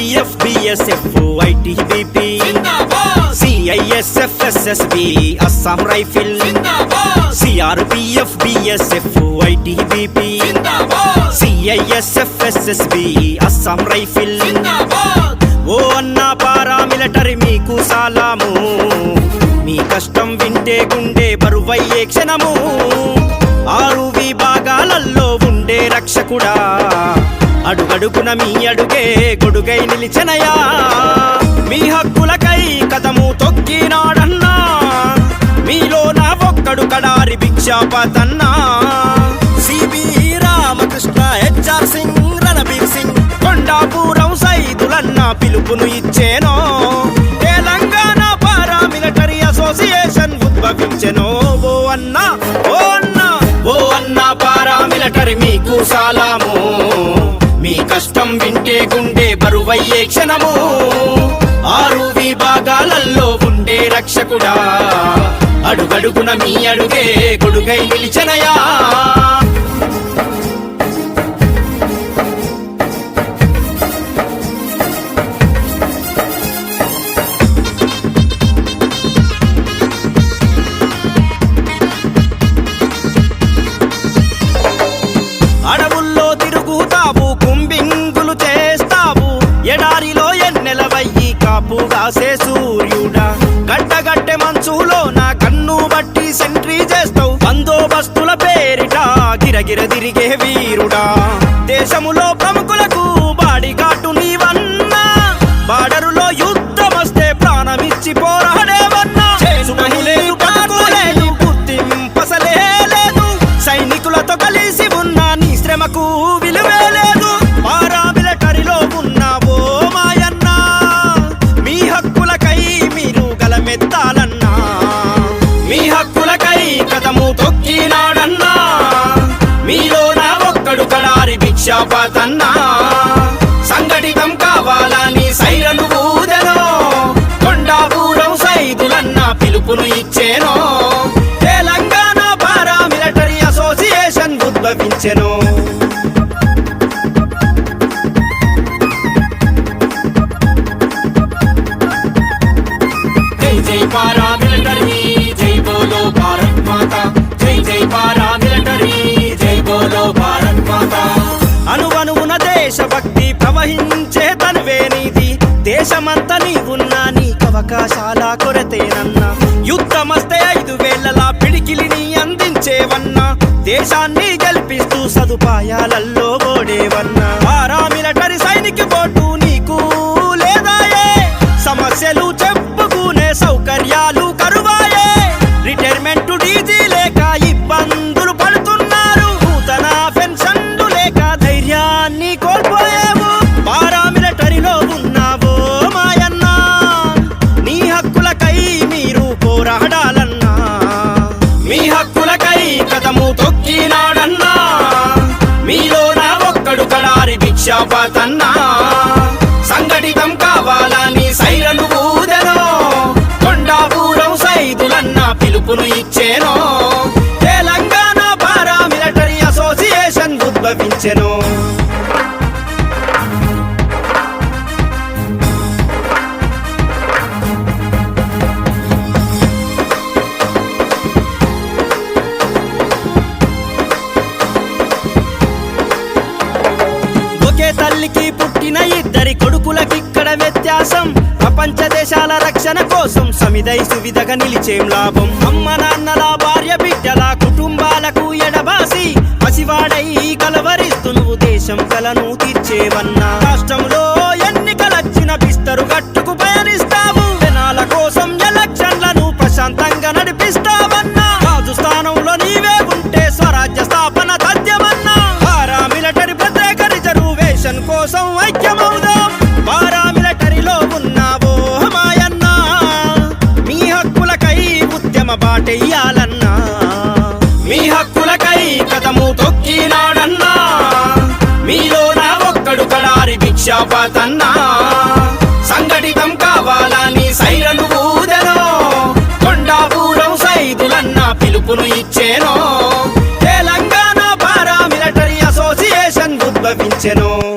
CRPF BSF ITBP CISF SSB Assam rifle CRPF BSF ITBP CISF SSB Assam rifle. ఓ అన్నా para military మీకు సాలాము. మీ కష్టం వింటే గుండె బరువయ్యే క్షణము. ఆరు విభాగాలలో ఉండే రక్షకుడా. అడుగడుగున మీ అడుగే గొడుగై నిలిచెనయా? మీ హక్కులకై కదము తొక్కినాడన్నా? మీలో నా ఒక్కడు కడారి భిక్షాపతన్నా? సిబి రామకృష్ణ హెచ్ఆర్ సింగ్ రణబీర్ సింగ్ కొండాపురం సైదులన్న పిలుపును ఇచ్చేనో? తెలంగాణ పారామిలిటరీ అసోసియేషన్ ఉద్భవించెనో? ఓ అన్న ఓ అన్న ఓ అన్న పారామిలిటరీ మీకు సాలాము. మీ కష్టం వింటే గుండె బరువయ్యే క్షణము. ఆరు విభాగాలలో ఉండే రక్షకుడా. అడుగడుగున మీ అడుగే కొడుగై నిలిచనయా. దాసే సూర్యుడా. గడ్డగట్టె మంచులో నా కన్ను బట్టి సెంట్రీ చేస్తావు. బందోబస్తుల పేరిట గిరగిర తిరిగే వీరుడా. దేశములో ప్రమ శపతన్నా సంఘటితం కావాలని సైరను ఊదెనో కొండాపూరం సైదులన్న పిలుపును ఇచ్చేనో? తెలంగాణ పారామిలిటరీ అసోసియేషన్ ఉద్భవించెనో? నిర్వహించే తనువే నీది. దేశమంతా నీవున్నా నీకు అవకాశాల కొరతేనన్నా యుద్ధమస్తే ఐదు వేలలా పిడికిలిని అందించేవన్నా. దేశాన్ని గెలిపిస్తూ సదుపాయాలల్లో ఓడేవన్నా. పారామిలటరీ సైనిక బోటు నీకు లేదాయే. సమస్యలు కడారి సంఘటితం కావాలని సైరను ఊదెనో కొండాపూరం సైదులన్న పిలుపును ఇచ్చేనో? తెలంగాణ పారామిలిటరీ అసోసియేషన్ ఉద్భవించెను? ప్రపంచ దేశాల రక్షణ కోసం సమిదై సువిధగా నిలిచేం లాభం. అమ్మ నాన్నల భార్య బిడ్డల కుటుంబాలకు ఎడబాసి పసివాడై కలవరిస్తు నువ్వు దేశం కలను తీర్చేవన్నా. కడారి సంఘటితం కావాలని సైరను ఊదెనో కొండాపూరం సైదులన్న పిలుపును ఇచ్చేనో. Telangana paramilitary association ఉద్భవించెను.